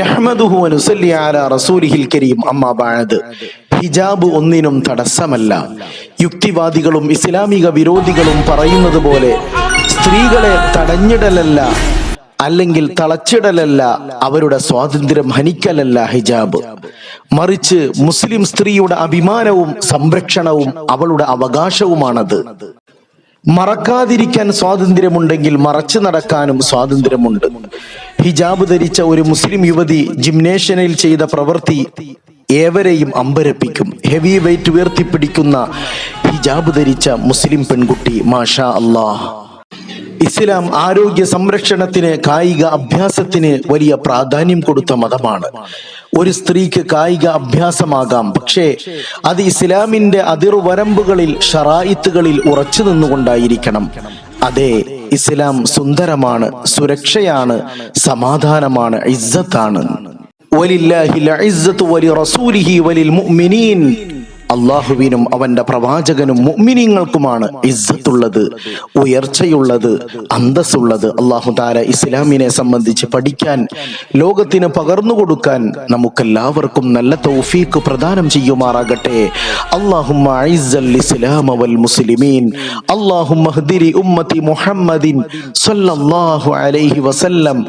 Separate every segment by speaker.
Speaker 1: നഹ്മദുഹു റസൂലിഹിൽ കരീം. ഹിജാബ് ഒന്നിനും തടസ്സമല്ല. യുക്തിവാദികളും ഇസ്ലാമിക വിരോധികളും പറയുന്നത് പോലെ സ്ത്രീകളെ തടഞ്ഞിടലല്ല അല്ലെങ്കിൽ തളച്ചിടലല്ല അവരുടെ സ്വാതന്ത്ര്യം ഹനിക്കലല്ല ഹിജാബ്. മറിച്ച് മുസ്ലിം സ്ത്രീയുടെ അഭിമാനവും സംരക്ഷണവും അവളുടെ അവകാശവുമാണത്. മറക്കാതിരിക്കാൻ സ്വാതന്ത്ര്യമുണ്ടെങ്കിൽ മറച്ചു നടക്കാനും സ്വാതന്ത്ര്യമുണ്ട്. ഹിജാബ് ധരിച്ച ഒരു മുസ്ലിം യുവതി ജിംനേഷ്യനിൽ ചെയ്ത പ്രവൃത്തി ഏവരെയും അമ്പരപ്പിക്കും. ഹെവി വെയിറ്റ് ഉയർത്തിപ്പിടിക്കുന്ന ഹിജാബ് ധരിച്ച മുസ്ലിം പെൺകുട്ടി മാഷാ അല്ലാഹ്. ഇസ്ലാം ആരോഗ്യ സംരക്ഷണത്തിന് കായിക അഭ്യാസത്തിന് വലിയ പ്രാധാന്യം കൊടുത്ത മതമാണ്. ഒരു സ്ത്രീക്ക് കായിക അഭ്യാസമാകാം പക്ഷേ അത് ഇസ്ലാമിന്റെ അതിർവരമ്പുകളിൽ ഷറായിത്തുകളിൽ ഉറച്ചു നിന്നുകൊണ്ടായിരിക്കണം. അതെ ഇസ്ലാം സുന്ദരമാണ് സുരക്ഷയാണ് സമാധാനമാണ് ഇസ്സത്താണ്. ഇസ്സത്തു വലി റസൂലിഹി വലിൽ മുഅ്മിനീൻ. അള്ളാഹുവിനും അവന്റെ പ്രവാചകനും മുഅ്മിനീങ്ങൾക്കുമാണ് ഇസ്സത്തുള്ളത് ഉയർച്ചയുള്ളത് അന്തസ്സുള്ളത് അള്ളാഹു താര ഇസ്ലാമിനെ സംബന്ധിച്ച് പഠിക്കാൻ ലോകത്തിന് പകർന്നു കൊടുക്കാൻ നമുക്കെല്ലാവർക്കും നല്ല തൗഫീക്ക് പ്രദാനം ചെയ്യുമാറാകട്ടെ അള്ളാഹുമ്മ അഇസ്സൽ ഇസ്ലാമ വൽ മുസ്ലിമീൻ അള്ളാഹുമ്മ ഹ്ദിരി ഉമ്മത്തി മുഹമ്മദിൻ സല്ലല്ലാഹു അലൈഹി വസല്ലം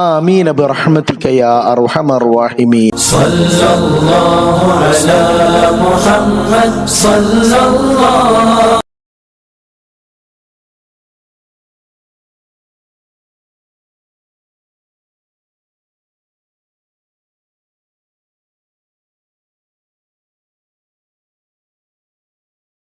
Speaker 1: ആമീൻ ബിറഹ്മതിക യാ അർഹമർ റഹീമീൻ
Speaker 2: صلى الله على محمد صلى الله